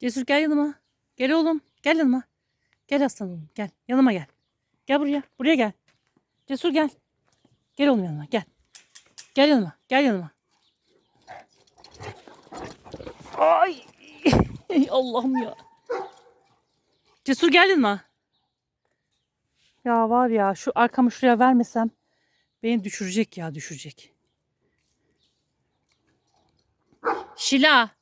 Cesur gel yanıma. Gel oğlum. Gel yanıma. Gel aslanım. Gel. Yanıma gel. Gel buraya. Buraya gel. Cesur gel. Gel oğlum yanıma. Gel. Gel yanıma. Gel yanıma. Ay. Allah'ım ya. Cesur gel yanıma. Ya var ya şu arkamı şuraya vermesem beni düşürecek ya düşürecek. Şila.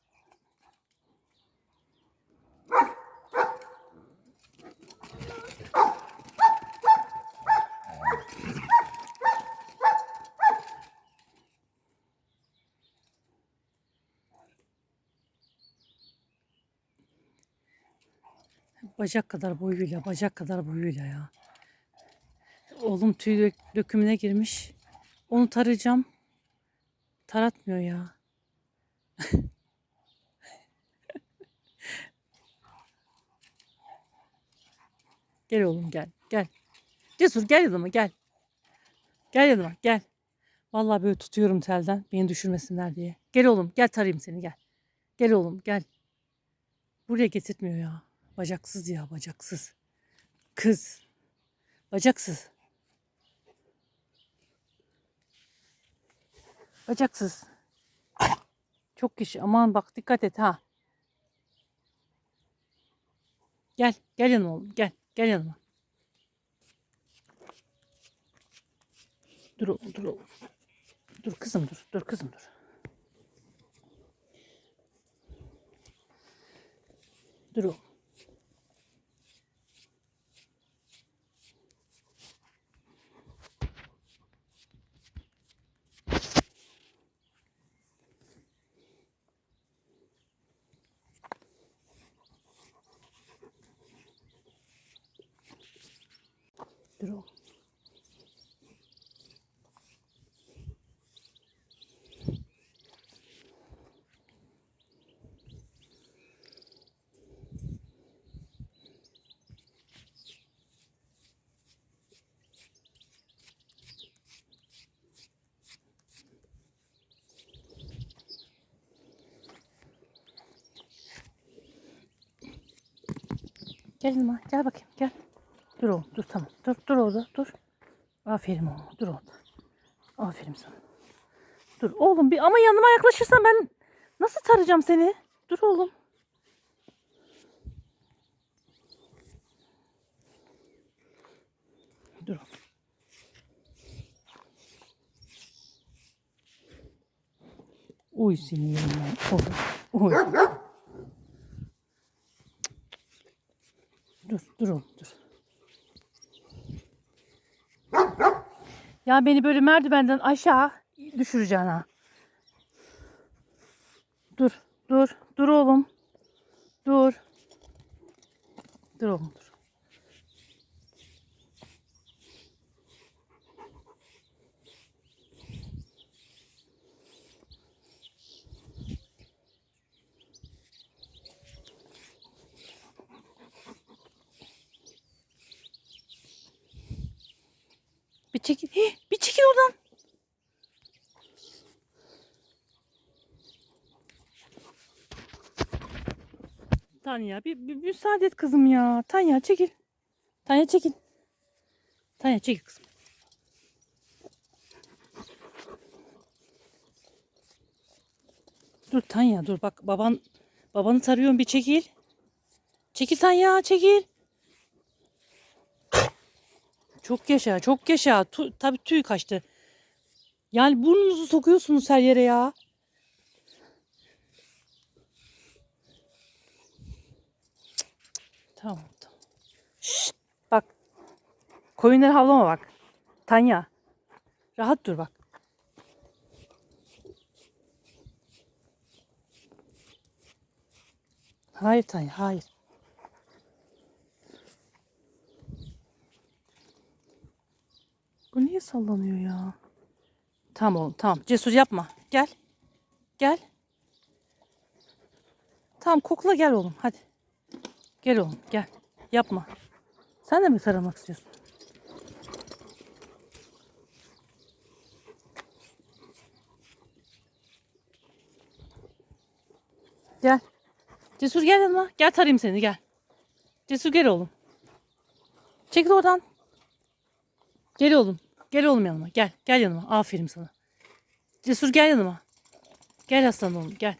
Bacak kadar boyuyla, bacak kadar boyuyla ya. Oğlum tüy dök- dökümüne girmiş. Onu tarayacağım. Taratmıyor ya. gel oğlum gel. Gel. Cesur gel yanıma gel. Gel yanıma gel. Vallahi böyle tutuyorum telden beni düşürmesinler diye. Gel oğlum gel tarayayım seni gel. Gel oğlum gel. Buraya getirtmiyor ya. Bacaksız ya bacaksız. Kız. Bacaksız. Bacaksız. Çok kişi. Aman bak dikkat et ha. Gel. Gel yanıma oğlum. Gel. Gel yanıma. Dur oğlum. Dur oğlum. Dur kızım dur. Dur kızım dur. Dur oğlum. Dur oğlum. Gel yanıma. Gel bakayım. Gel. Dur oğlum. Dur tamam. Dur. Dur orada. Dur. Aferin oğlum. Dur orada. Aferin sana. Dur oğlum bir ama yanıma yaklaşırsan ben nasıl tarayacağım seni? Dur oğlum. Dur oğlum. Uy seni yanıma. Oy. Oy. Dur, dur oğlum, dur. Ya beni böyle merdivenden aşağı düşüreceksin ha. Dur, dur, dur oğlum. Dur. Dur oğlum, dur. Çekil. Hih, bir çekil oradan. Tanya bir, bir müsaade et kızım ya. Tanya çekil. Tanya çekil. Tanya çekil kızım. Dur Tanya dur bak baban babanı tarıyorum bir çekil. Çekil Tanya çekil. Çok yaşa, çok yaşa. Tu, tabii tüy kaçtı. Yani burnunuzu sokuyorsunuz her yere ya. Tamam, tamam. Şşt, bak. Koyunları havlama bak. Tanya. Rahat dur bak. Hayır Tanya, hayır. Bu niye sallanıyor ya? Tamam oğlum tamam. Cesur yapma. Gel. Gel. Tamam kokla gel oğlum hadi. Gel oğlum gel. Yapma. Sen de mi taramak istiyorsun? Gel. Cesur gel yanıma. Gel tarayayım seni gel. Cesur gel oğlum. Çekil oradan. Gel oğlum. Gel oğlum yanıma. Gel. Gel yanıma. Aferin sana. Cesur gel yanıma. Gel aslan oğlum gel.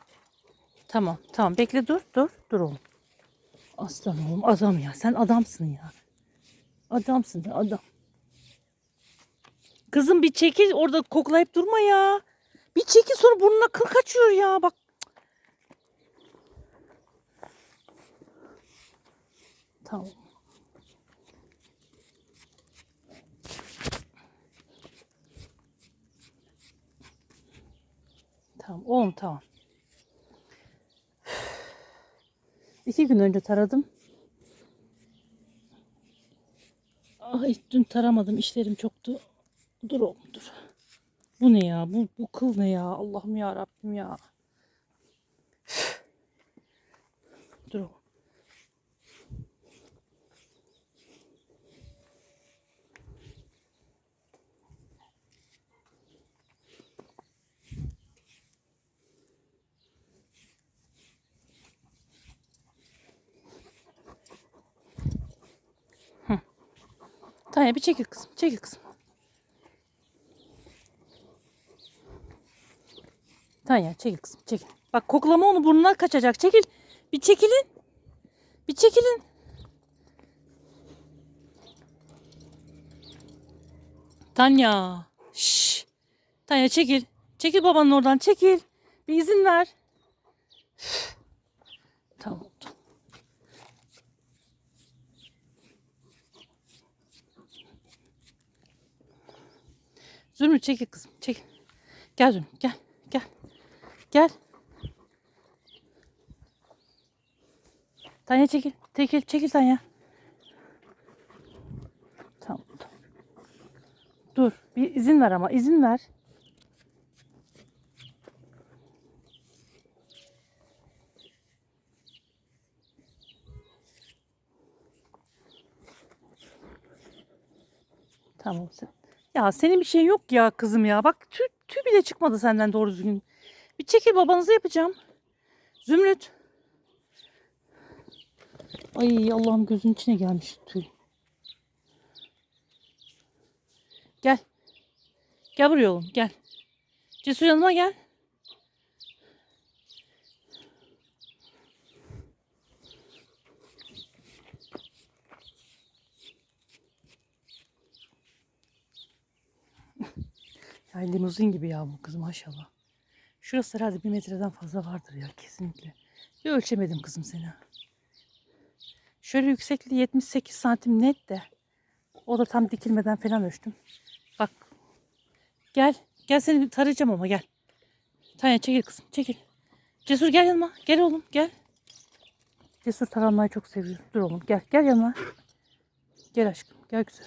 Tamam tamam bekle dur dur dur oğlum. Aslan oğlum adam ya sen adamsın ya. Adamsın ya adam. Kızım bir çekil orada koklayıp durma ya. Bir çekil sonra burnuna kıl kaçıyor ya bak. Tamam. Tamam oğlum tamam. İki gün önce taradım. Ay dün taramadım işlerim çoktu. Dur oğlum dur. Bu ne ya? Bu, bu kıl ne ya? Allah'ım ya Rabbim ya. Dur oğlum. Tanya bir çekil kızım. Çekil kızım. Tanya çekil kızım. Çekil. Bak koklama onu burnuna kaçacak. Çekil. Bir çekilin. Bir çekilin. Tanya. Şş. Tanya çekil. Çekil babanın oradan. Çekil. Bir izin ver. Üf. Tamam. Zümrüt çekil kızım. Çekil. Gel Zümrüt gel. Gel. Gel. Tanya çekil. Çekil. Çekil Tanya. Tamam. Dur. Bir izin ver ama. izin ver. Tamam sen. Ya senin bir şeyin yok ya kızım ya. Bak tüy, tüy bile çıkmadı senden doğru düzgün. Bir çekil babanızı yapacağım. Zümrüt. Ay Allah'ım gözünün içine gelmiş tüy. Gel. Gel buraya oğlum gel. Cesur yanıma gel. Ya limuzin gibi ya bu kız maşallah. Şurası herhalde bir metreden fazla vardır ya kesinlikle. Bir ölçemedim kızım seni. Şöyle yüksekliği 78 santim net de. O da tam dikilmeden falan ölçtüm. Bak. Gel. Gel seni bir tarayacağım ama gel. Tanya çekil kızım çekil. Cesur gel yanıma. Gel oğlum gel. Cesur taranmayı çok seviyor. Dur oğlum gel. Gel yanıma. Gel aşkım. Gel güzel.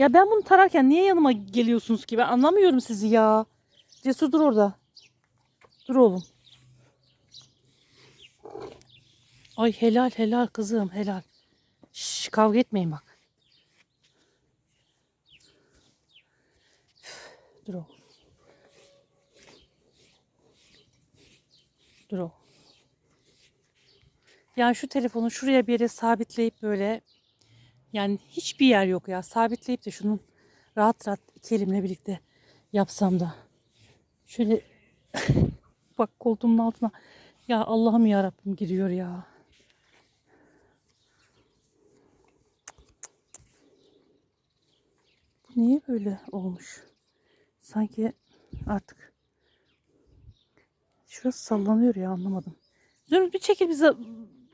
Ya ben bunu tararken niye yanıma geliyorsunuz ki? Ben anlamıyorum sizi ya. Cesur dur orada. Dur oğlum. Ay helal helal kızım helal. Şş, kavga etmeyin bak. Dur oğlum. Dur oğlum. Yani şu telefonu şuraya bir yere sabitleyip böyle yani hiçbir yer yok ya. Sabitleyip de şunun rahat rahat iki elimle birlikte yapsam da. Şöyle bak koltuğumun altına. Ya Allah'ım ya Rabbim giriyor ya. Bu niye böyle olmuş? Sanki artık şurası sallanıyor ya anlamadım. Zümrüt bir çekil bize.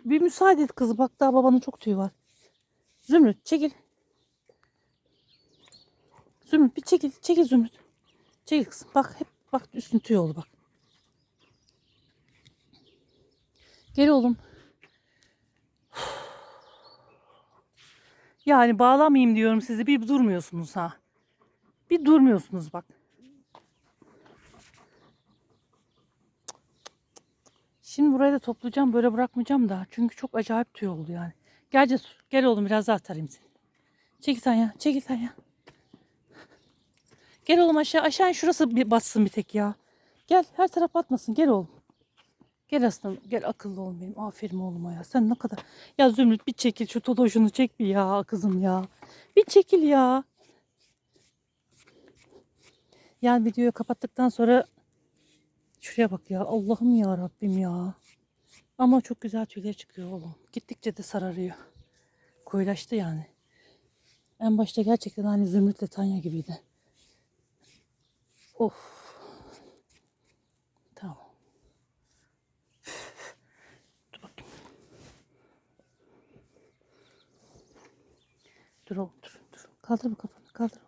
Bir müsaade et kızı. Bak daha babanın çok tüyü var. Zümrüt çekil. Zümrüt bir çekil. Çekil Zümrüt. Çekil kızım. Bak hep bak üstün tüy oldu bak. Gel oğlum. Yani bağlamayayım diyorum sizi. Bir durmuyorsunuz ha. Bir durmuyorsunuz bak. Şimdi burayı da toplayacağım. Böyle bırakmayacağım da. Çünkü çok acayip tüy oldu yani. Gel Cesur. Gel oğlum biraz daha tarayayım seni. Çekil Tanya. Çekil Tanya. Gel oğlum aşağı. Aşağı şurası bir batsın bir tek ya. Gel her taraf batmasın. Gel oğlum. Gel aslanım. Gel akıllı oğlum benim. Aferin oğluma ya. Sen ne kadar. Ya Zümrüt bir çekil. Şu todoşunu çek bir ya kızım ya. Bir çekil ya. Yani videoyu kapattıktan sonra şuraya bak ya. Allah'ım ya Rabbim ya. Ama çok güzel tüyler çıkıyor oğlum. Gittikçe de sararıyor. Koyulaştı yani. En başta gerçekten hani Zümrüt'le Tanya gibiydi. Of. Tamam. Dur bakayım. Dur oğlum dur. dur. Kaldır bu kafanı kaldır.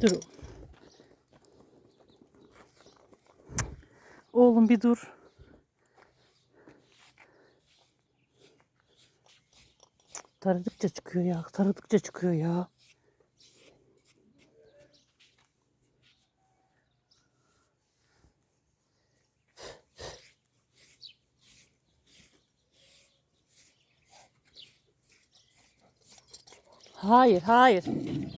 Dur oğlum. Bir dur. Taradıkça çıkıyor ya. Taradıkça çıkıyor ya. Hayır, hayır.